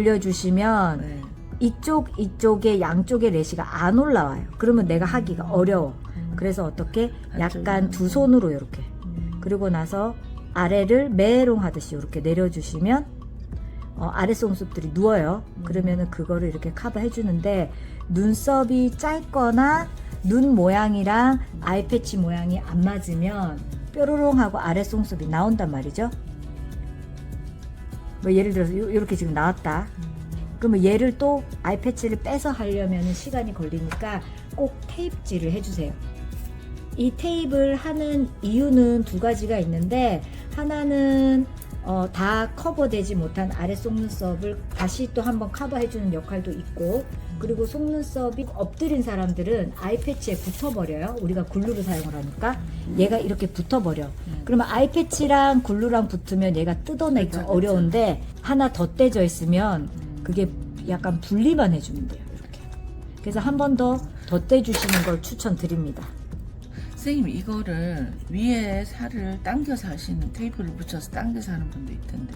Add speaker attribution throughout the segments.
Speaker 1: 올려주시면
Speaker 2: 네.
Speaker 1: 이쪽 이쪽에 양쪽에 레시가 안 올라와요. 그러면 내가 하기가 어려워. 그래서 어떻게 약간 두 손으로 이렇게 그리고 나서 아래를 메롱 하듯이 이렇게 내려주시면 어, 아래 속눈썹들이 누워요. 그러면은 그거를 이렇게 커버해 주는데 눈썹이 짧거나 눈 모양이랑 아이패치 모양이 안 맞으면 뾰로롱하고 아래 속눈썹이 나온단 말이죠. 뭐 예를 들어서 요- 요렇게 지금 나왔다. 그러면 얘를 또 아이패치를 빼서 하려면 시간이 걸리니까 꼭 테이프질을 해주세요. 이 테이프를 하는 이유는 두 가지가 있는데 하나는 어, 다 커버되지 못한 아래 속눈썹을 다시 또 한번 커버해주는 역할도 있고 그리고 속눈썹이 엎드린 사람들은 아이패치에 붙어버려요. 우리가 글루를 사용을 하니까 얘가 이렇게 붙어버려. 그러면 아이패치랑 글루랑 붙으면 얘가 뜯어내기가
Speaker 2: 그쵸, 그쵸.
Speaker 1: 어려운데 하나 더 떼져 있으면 그게 약간 분리만 해주면 돼요. 이렇게. 그래서 한 번더 덧대주시는 걸 추천드립니다.
Speaker 2: 선생님 이거를 위에 살을 당겨서 하시는 테이프를 붙여서 당겨서 하는 분도 있던데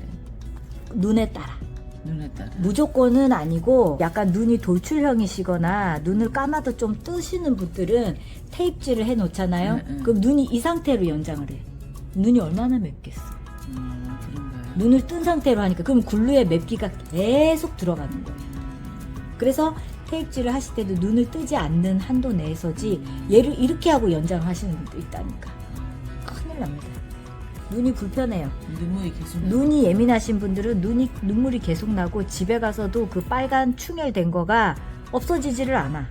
Speaker 1: 눈에 따라.
Speaker 2: 따라
Speaker 1: 무조건은 아니고 약간 눈이 돌출형이시거나 눈을 감아도 좀 뜨시는 분들은 테이프질을 해 놓잖아요.
Speaker 2: 네, 네.
Speaker 1: 그럼 눈이 이 상태로 연장을 해. 눈이 얼마나 맵겠어.
Speaker 2: 음, 그런가요?
Speaker 1: 눈을 뜬 상태로 하니까 그럼 글루에 맵기가 계속 들어가는 거예요. 그래서 테이프질을 하실 때도 눈을 뜨지 않는 한도 내에서지 얘를 이렇게 하고 연장을 하시는 분도 있다니까. 큰일 납니다. 눈이 불편해요.
Speaker 2: 눈물이 계속
Speaker 1: 눈이 예민하신 분들은 눈이 눈물이 계속 나고 집에 가서도 그 빨간 충혈된 거가 없어지지를 않아.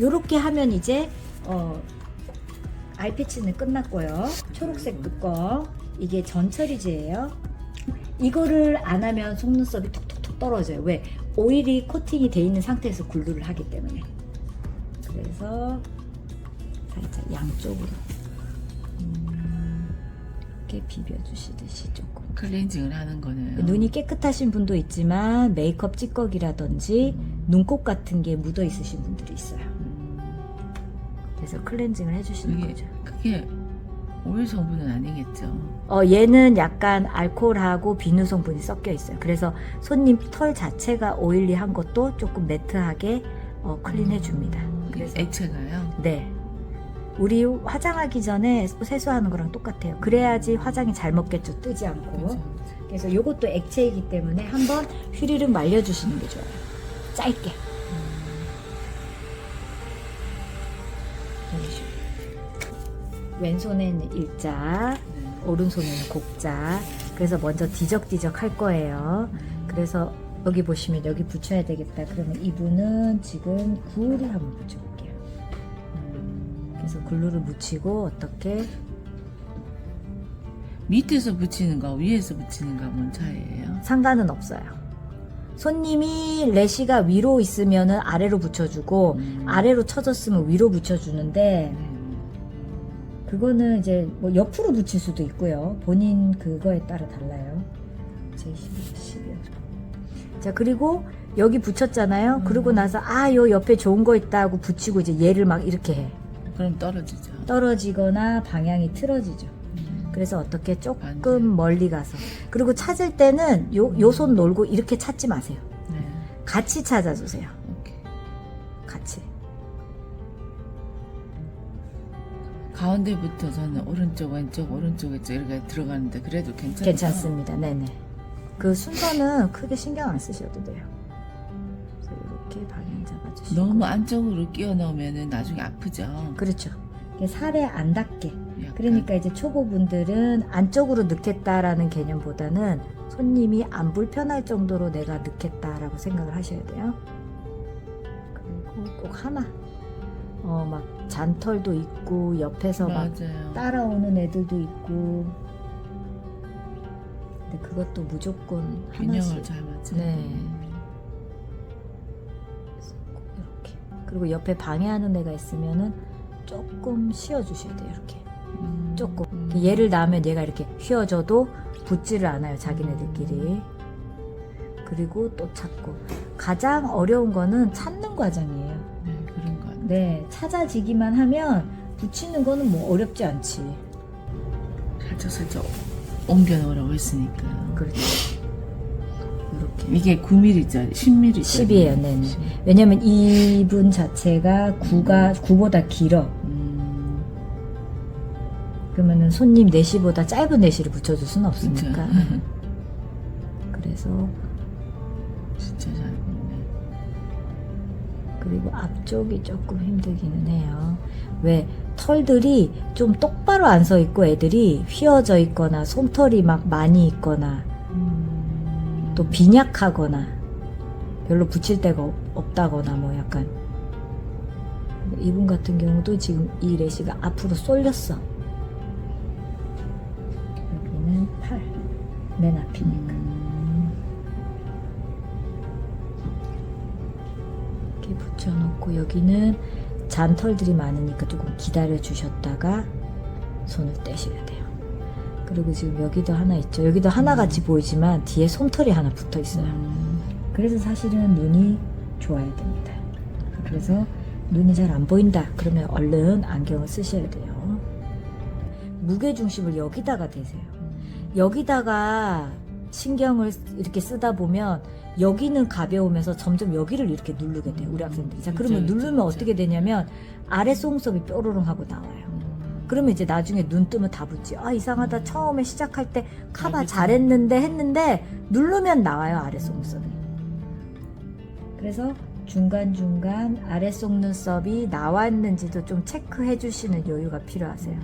Speaker 1: 요렇게 하면 이제 어 아이 패치는 끝났고요. 초록색 뚜껑 이게 전처리제예요. 이거를 안 하면 속눈썹이 톡톡톡 떨어져요. 왜? 오일이 코팅이 돼 있는 상태에서 글루를 하기 때문에. 그래서 살짝 양쪽으로 음, 이렇게 비벼주시듯이 조금.
Speaker 2: 클렌징을 하는 거네요
Speaker 1: 눈이 깨끗하신 분도 있지만 메이크업 찌꺼기라든지 눈곱 같은 게 묻어 있으신 분들이 있어요. 그래서 클렌징을 해주시는
Speaker 2: 이게
Speaker 1: 거죠.
Speaker 2: 그게 오일 성분은 아니겠죠
Speaker 1: 어, 얘는 약간 알코올하고 비누 성분이 섞여 있어요. 그래서 손님 털 자체가 오일리한 것도 조금 매트하게 어, 클린해 줍니다. 그래서
Speaker 2: 액체가요
Speaker 1: 네. 우리 화장하기 전에 세수하는 거랑 똑같아요. 그래야지 화장이 잘 먹겠죠. 뜨지 않고. 그래서 이것도 액체이기 때문에 한번 휘리륵 말려주시는 게 좋아요. 짧게. 식으로. 왼손에는 일자,
Speaker 2: 네.
Speaker 1: 오른손에는 곡자. 그래서 먼저 뒤적뒤적 할 거예요. 그래서 여기 보시면 여기 붙여야 되겠다. 그러면 이분은 지금 굴을 한번 붙여볼게요. 그래서 글루를 묻히고 어떻게
Speaker 2: 밑에서 붙이는 거 위에서 붙이는 거뭔 차이예요?
Speaker 1: 상관은 없어요. 손님이 레시가 위로 있으면은 아래로 붙여주고
Speaker 2: 음.
Speaker 1: 아래로 쳐졌으면 위로 붙여주는데
Speaker 2: 네.
Speaker 1: 그거는 이제 뭐 옆으로 붙일 수도 있고요. 본인 그거에 따라 달라요. 제 12, 12. 자 그리고 여기 붙였잖아요.
Speaker 2: 음.
Speaker 1: 그러고 나서 아 요 옆에 좋은 거 있다 하고 붙이고 이제 얘를 막 이렇게 해.
Speaker 2: 그럼 떨어지죠
Speaker 1: 떨어지거나 방향이 틀어지죠. 그래서 어떻게. 조금 멀리 가서 그리고 찾을 때는 요 요 손 놀고 이렇게 찾지 마세요.
Speaker 2: 네
Speaker 1: 같이 찾아주세요.
Speaker 2: 오케이
Speaker 1: 같이.
Speaker 2: 가운데부터 저는 오른쪽 왼쪽 오른쪽 왼쪽 이렇게 들어가는데 그래도 괜찮죠?
Speaker 1: 괜찮습니다. 네네. 그 순서는 크게 신경 안 쓰셔도 돼요. 그래서 이렇게 방향 잡아주시고.
Speaker 2: 너무 안쪽으로 끼워 넣으면 나중에 아프죠.
Speaker 1: 그렇죠. 살에 안 닿게.
Speaker 2: 약간.
Speaker 1: 그러니까 이제 초보분들은 안쪽으로 넣겠다라는 개념보다는 손님이 안 불편할 정도로 내가 넣겠다라고 생각을 하셔야 돼요. 그리고 꼭 하나. 어, 막 잔털도 있고 옆에서 막
Speaker 2: 맞아요.
Speaker 1: 따라오는 애들도 있고. 근데 그것도 무조건
Speaker 2: 균형을
Speaker 1: 하나씩.
Speaker 2: 잘 맞춰.
Speaker 1: 네. 그리고 옆에 방해하는 애가 있으면은 조금 쉬어주셔야 돼요. 이렇게.
Speaker 2: 음.
Speaker 1: 조금.
Speaker 2: 음.
Speaker 1: 얘를 낳으면 얘가 이렇게 휘어져도 붙지를 않아요. 자기네들끼리. 그리고 또 찾고. 가장 어려운 거는 찾는 과정이에요.
Speaker 2: 네, 그런 거.
Speaker 1: 네. 찾아지기만 하면 붙이는 거는 뭐 어렵지 않지.
Speaker 2: 살짝 살짝 옮겨 놓으라고 했으니까요.
Speaker 1: 그렇죠. 이렇게. 이게
Speaker 2: 9mm짜리, 10mm짜리.
Speaker 1: 10이에요, 네 네. 왜냐면 이분 자체가 9가 9보다 길어.
Speaker 2: 음,
Speaker 1: 그러면은 손님 내시보다 짧은 내시를 붙여줄 수는
Speaker 2: 진짜.
Speaker 1: 없으니까. 그래서
Speaker 2: 진짜 잘 붙네.
Speaker 1: 그리고 앞쪽이 조금 힘들기는 해요. 왜 털들이 좀 똑바로 안 서 있고 애들이 휘어져 있거나 솜털이 막 많이 있거나
Speaker 2: 음,
Speaker 1: 또 빈약하거나 별로 붙일 데가 없, 없다거나 뭐 약간 이분 같은 경우도 지금 이 레시가 앞으로 쏠렸어. 여기는 팔, 맨 앞이니까.
Speaker 2: 음,
Speaker 1: 이렇게 붙여놓고 여기는 잔털들이 많으니까 조금 기다려 주셨다가 손을 떼셔야 돼요. 그리고 지금 여기도 하나 있죠. 여기도 하나같이 보이지만 뒤에 솜털이 하나 붙어 있어요.
Speaker 2: 음,
Speaker 1: 그래서 사실은 눈이 좋아야 됩니다. 그래서 눈이 잘 안 보인다. 그러면 얼른 안경을 쓰셔야 돼요. 무게 중심을 여기다가 대세요. 여기다가 신경을 이렇게 쓰다 보면 여기는 가벼우면서 점점 여기를 이렇게 누르게 돼요. 우리 학생들이. 자, 그러면 누르면. 어떻게 되냐면 아래 속눈썹이 뾰로롱 하고 나와요.
Speaker 2: 음.
Speaker 1: 그러면 이제 나중에 눈 뜨면 다 붙지. 아, 이상하다. 처음에 시작할 때 카바. 잘했는데 했는데 누르면 나와요. 아래 속눈썹이. 그래서 중간중간 아래 속눈썹이 나왔는지도 좀 체크해 주시는 여유가 필요하세요.